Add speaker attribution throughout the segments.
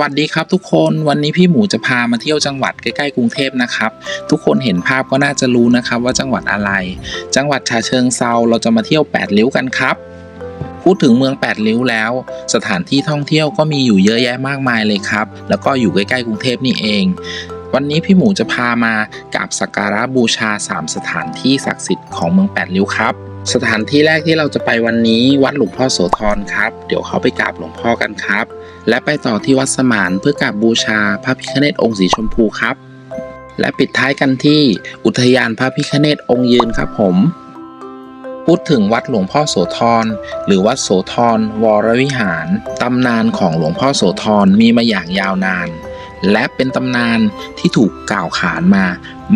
Speaker 1: สวัสดีครับทุกคนวันนี้พี่หมูจะพามาเที่ยวจังหวัดใกล้ๆกรุงเทพนะครับ ทุกคนเห็นภาพก็น่าจะรู้นะครับว่าจังหวัดอะไร จังหวัดฉะเชิงเซาเราจะมาเที่ยวแปดริ้วกันครับ พูดถึงเมืองแปดริ้วแล้ว สถานที่ท่องเที่ยวก็มีอยู่เยอะแยะมากมายเลยครับ แล้วก็อยู่ใกล้ๆกรุงเทพนี่เอง วันนี้พี่หมูจะพามากราบสักการะบูชา 3 สถานที่ศักดิ์สิทธิ์ของเมืองแปดริ้วครับ สถานที่แรกที่เราจะไปวันนี้วัดหลวงพ่อโสธรครับ เดี๋ยวเขาไปกราบหลวงพ่อกันครับ และไปต่อที่วัดสมานเพื่อกราบบูชาพระพิฆเนศองค์สีชมพูครับ และปิดท้ายกันที่อุทยานพระพิฆเนศองค์ยืนครับผม พูดถึงวัดหลวงพ่อโสธรหรือวัดโสธรวรวิหารตำนานของหลวงพ่อโสธรมีมาอย่างยาวนาน และเป็นตำนานที่ถูกกล่าวขานมา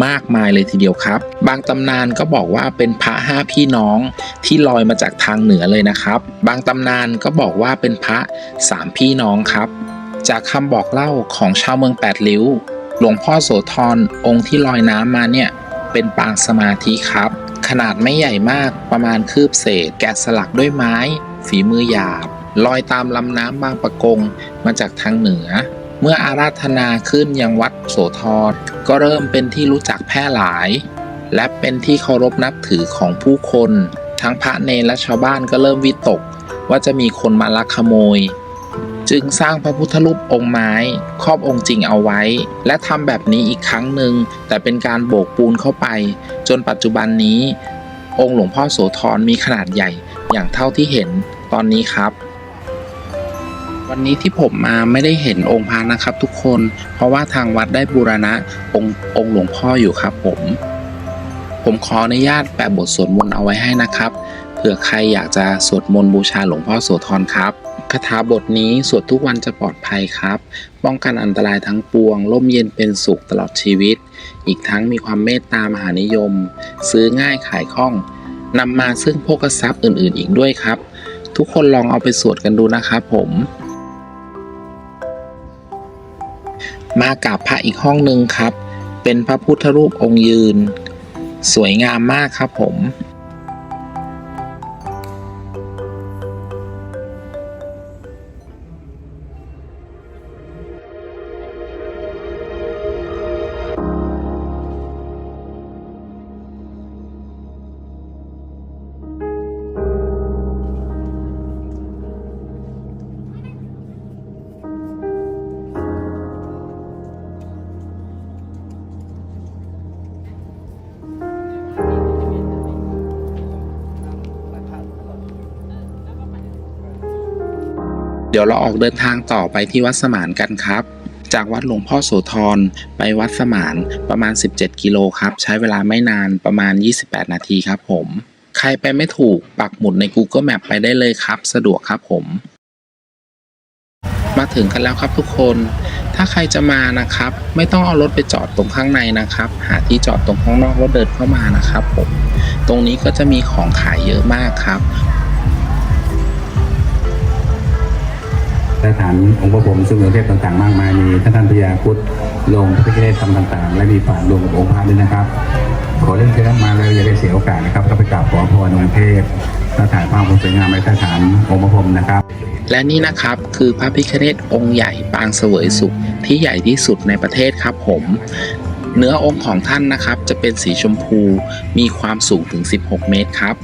Speaker 1: มากมายเลยทีเดียวครับ บางตำนานก็บอกว่าเป็นพระห้าพี่น้องที่ลอยมาจากทางเหนือเลยนะครับ บางตำนานก็บอกว่าเป็นพระสามพี่น้องครับ จากคำบอกเล่าของชาวเมืองแปดริ้ว หลวงพ่อโสธรองค์ที่ลอยน้ำมาเนี่ยเป็นปางสมาธิครับ ขนาดไม่ใหญ่มากประมาณคืบเศษ แกะสลักด้วยไม้ ฝีมือหยาบลอยตามลำน้ำบางปะกงมาจากทางเหนือ เมื่ออาราธนาขึ้นยังวัดโสธรก็เริ่มเป็นที่รู้จักแพร่หลาย และเป็นที่เคารพนับถือของผู้คน ทั้งพระเนรและชาวบ้านก็เริ่มวิตก ว่าจะมีคนมาลักขโมย จึงสร้างพระพุทธรูปองค์ไม้ ครอบองค์จริงเอาไว้ และทำแบบนี้อีกครั้งหนึ่งแต่เป็นการโบกปูนเข้าไป จนปัจจุบันนี้ องค์หลวงพ่อโสธรมีขนาดใหญ่อย่างเท่าที่เห็นตอนนี้ครับ วันนี้ที่ผมมาไม่ได้เห็นองค์พระนะครับทุกคน เพราะว่าทางวัดได้บูรณะองค์องค์หลวงพ่ออยู่ครับผม ผมขออนุญาตแปะบทสวดมนต์เอาไว้ให้นะครับ เผื่อใครอยากจะสวดมนต์บูชาหลวงพ่อโสธรครับคาถาบทนี้สวดทุกวันจะปลอดภัยครับ ป้องกันอันตรายทั้งปวง ร่มเย็นเป็นสุขตลอดชีวิต อีกทั้งมีความเมตตามหานิยม ซื้อง่ายขายคล่องนำมาซึ่งโภคทรัพย์อื่นๆ อีกด้วยครับ ทุกคนลองเอาไปสวดกันดูนะครับผม มากับพระอีกห้องหนึ่งครับ เป็นพระพุทธรูปองค์ยืน สวยงามมากครับผม เดี๋ยวเราออกเดินทางต่อไปที่วัดสมานกันครับ จากวัดหลวงพ่อโสธรไปวัดสมานประมาณ 17 กิโลครับ ใช้เวลาไม่นานประมาณ 28 นาทีครับผม ใครไปไม่ถูกปักหมุดใน Google Map ไปได้เลยครับ สะดวกครับผม มาถึงกันแล้วครับทุกคน ถ้าใครจะมานะครับ ไม่ต้องเอารถไปจอดตรงข้างในนะครับ หาที่จอดตรงข้างนอกแล้วเดินเข้ามานะครับผมตรงนี้ก็จะมีของขายเยอะมากครับ
Speaker 2: สถานองค์พระพรหมซึ่งองค์เทพต่างๆ มากมายมีท่านท่านพญาครุดลงพระพิฆเนศทำต่างๆ และมีฝารวมกับองค์พระด้วยนะครับ ขอเล่นเชิญมาแล้วอย่าได้เสียโอกาสนะครับก็ไปกราบขอพรองค์เทพและถ่ายภาพความสวยงามในสถานองค์พระพรหมนะครับ
Speaker 1: และนี่นะครับคือพระพิฆเนศองค์ใหญ่ปางเสวยสุขที่ใหญ่ที่สุดในประเทศครับผมเนื้อองค์ของท่านนะครับจะเป็นสีชมพูมีความสูงถึง 16 เมตรครับ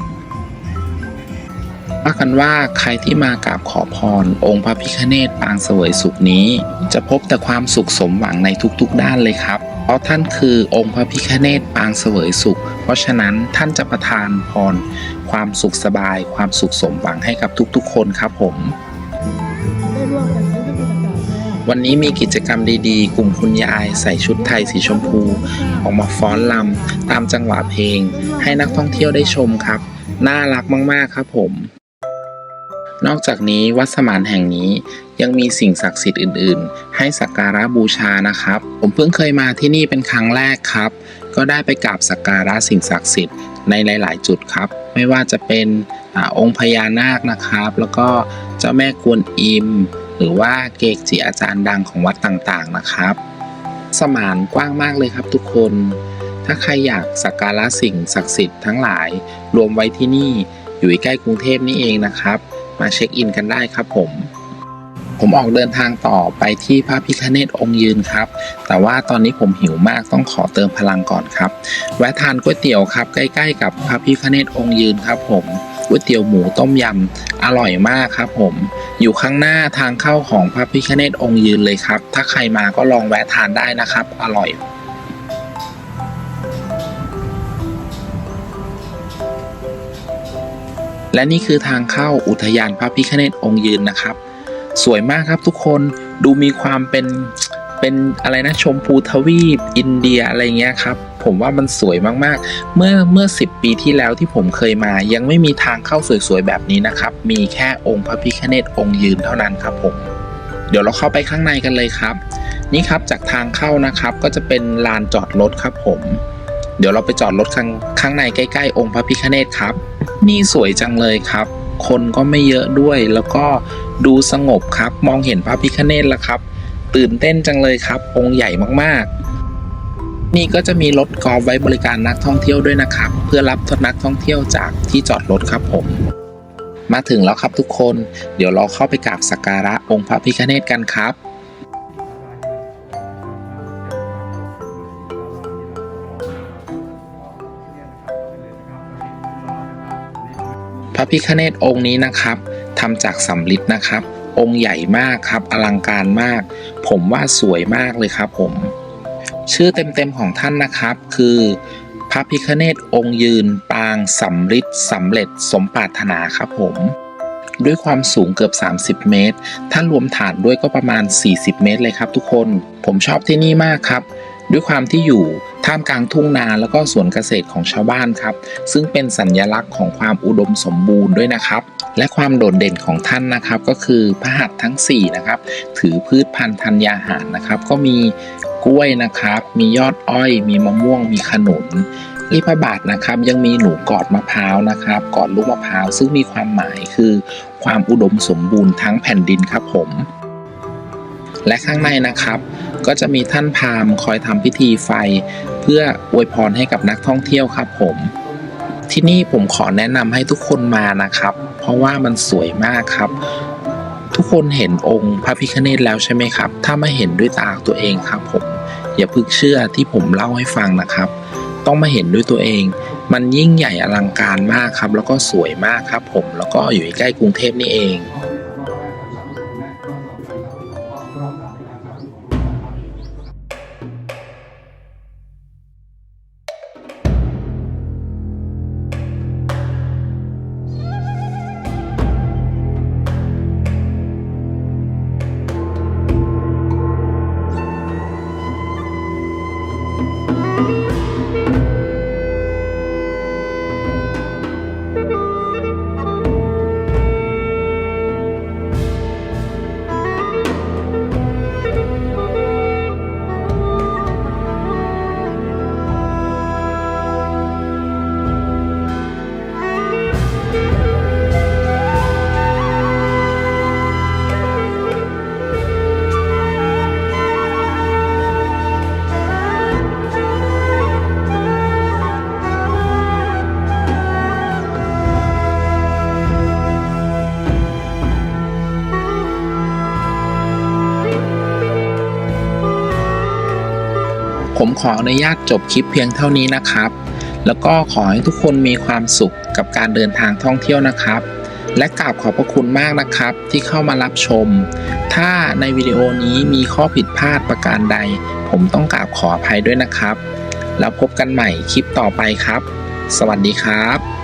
Speaker 1: กันว่าใครที่มากราบขอพร องค์พระพิฆเนศปางเสวยสุขนี้ จะพบแต่ความสุขสมหวังในทุกๆ ด้านเลยครับ เพราะท่านคือองค์พระพิฆเนศปางเสวยสุข เพราะฉะนั้นท่านจะประทานพร ความสุขสบาย ความสุขสมหวังให้กับทุกๆ คนครับผม
Speaker 3: วัน
Speaker 1: นี้มีกิจกรรมดีๆ กลุ่มคุณยายใส่ชุดไทยสีชมพู ออกมาฟ้อนลำตามจังหวะเพลง ให้นักท่องเที่ยวได้ชมครับ น่ารักมากๆครับผม นอกจากนี้วัดสมานแห่งนี้ยังมีสิ่งศักดิ์สิทธิ์อื่น ๆ ให้สักการะบูชานะครับ ผมเพิ่งเคยมาที่นี่เป็นครั้งแรกครับ ก็ได้ไปกราบสักการะสิ่งศักดิ์สิทธิ์ในหลาย ๆ จุดครับ ไม่ว่าจะเป็นอองค์พญานาคนะครับ แล้วก็เจ้าแม่กวนอิม หรือว่าเกจิอาจารย์ดังของวัดต่าง ๆ นะครับ สมานกว้างมากเลยครับทุกคน ถ้าใครอยากสักการะสิ่งศักดิ์สิทธิ์ทั้งหลายรวมไว้ที่นี่อยู่ใกล้กรุงเทพนี่เองนะครับ มาเช็คอินกันได้ครับผม ผมออกเดินทางต่อไปที่พระพิคเนตองค์ยืนครับ แต่ว่าตอนนี้ผมหิวมากต้องขอเติมพลังก่อนครับ แวะทานก๋วยเตี๋ยวครับ ใกล้ ๆ กับพระพิคเนตองค์ยืนครับผมก๋วยเตี๋ยวหมูต้มยำอร่อยมากครับผม อยู่ข้างหน้าทางเข้าของพระพิคเนตองค์ยืนเลยครับ ถ้าใครมาก็ลองแวะทานได้นะครับ อร่อย และนี่คือทางเข้าอุทยานพระพิคเนตองค์ยืนนะครับ สวยมากครับทุกคนดูมีความเป็นเป็นอะไรนะชมพูทวีปอินเดียอะไรเงี้ยครับ ผมว่ามันสวยมากๆ เมื่อเมื่อ 10 ปีที่แล้วที่ผมเคยมา ยังไม่มีทางเข้าสวยๆแบบนี้นะครับ มีแค่องค์พระพิคเนตองค์ยืนเท่านั้นครับผม เดี๋ยวเราเข้าไปข้างในกันเลยครับ นี่ครับจากทางเข้านะครับก็จะเป็นลานจอดรถครับผม เดี๋ยวเราไปจอดรถข้างข้างในใกล้ ๆ องค์พระพิคเนตครับ นี่สวยจังเลยครับ คนก็ไม่เยอะด้วยแล้วก็ดูสงบครับ มองเห็นพระพิคเนตแล้วครับ ตื่นเต้นจังเลยครับ องค์ใหญ่มากๆ นี่ก็จะมีรถกอล์ฟไว้บริการนักท่องเที่ยวด้วยนะครับ เพื่อรับนักท่องเที่ยวจากที่จอดรถครับผม มาถึงแล้วครับทุกคน เดี๋ยวเราเข้าไปกราบสักการะองค์พระพิคเนตกันครับ ระพิคเนตองค์นี้นะครับทำจากสำริดนะครับ องค์ใหญ่มากครับ อลังการมาก ผมว่าสวยมากเลยครับผม ชื่อเต็มๆของท่านนะครับ คือพระพิคเนตองค์ยืน ปางสำริดสำเร็จสมปรารถนาครับผม ด้วยความสูงเกือบ 30 เมตร ถ้ารวมฐานด้วยก็ประมาณ 40 เมตรเลยครับทุกคน ผมชอบที่นี่มากครับ ด้วยความที่อยู่ท่ามกลางทุ่งนาแล้วก็สวนเกษตรของชาวบ้านครับ ซึ่งเป็นสัญลักษณ์ของความอุดมสมบูรณ์ด้วยนะครับ และความโดดเด่นของท่านนะครับก็คือพระหัตถ์ทั้ง4นะครับถือพืชพันธุ์ธัญญาหารนะครับ ก็มีกล้วยนะครับ มียอดอ้อย มีมะม่วง มีขนุนที่พระบาทนะครับยังมีหนูกอดมะพร้าวนะครับกอดลูกมะพร้าวซึ่งมีความหมายคือ ความอุดมสมบูรณ์ทั้งแผ่นดินครับผม และข้างในนะครับ ก็จะมีท่านพราหมณ์คอยทำพิธีไฟ เพื่ออวยพรให้กับนักท่องเที่ยวครับผม ที่นี่ผมขอแนะนำให้ทุกคนมานะครับ เพราะว่ามันสวยมากครับ ทุกคนเห็นองค์พระพิฆเนศแล้วใช่ไหมครับ ถ้าไม่เห็นด้วยตาตัวเองครับผม อย่าเพึ่งเชื่อที่ผมเล่าให้ฟังนะครับ ต้องมาเห็นด้วยตัวเอง มันยิ่งใหญ่อลังการมากครับ แล้วก็สวยมากครับ ผมแล้วก็อยู่ใกล้กรุงเทพนี่เอง ผมขออนุญาตจบคลิปเพียงเท่านี้นะครับ แล้วก็ขอให้ทุกคนมีความสุขกับการเดินทางท่องเที่ยวนะครับ และกราบขอบพระคุณมากนะครับที่เข้ามารับชม ถ้าในวิดีโอนี้มีข้อผิดพลาดประการใด ผมต้องกราบขออภัยด้วยนะครับ แล้วพบกันใหม่คลิปต่อไปครับ สวัสดีครับ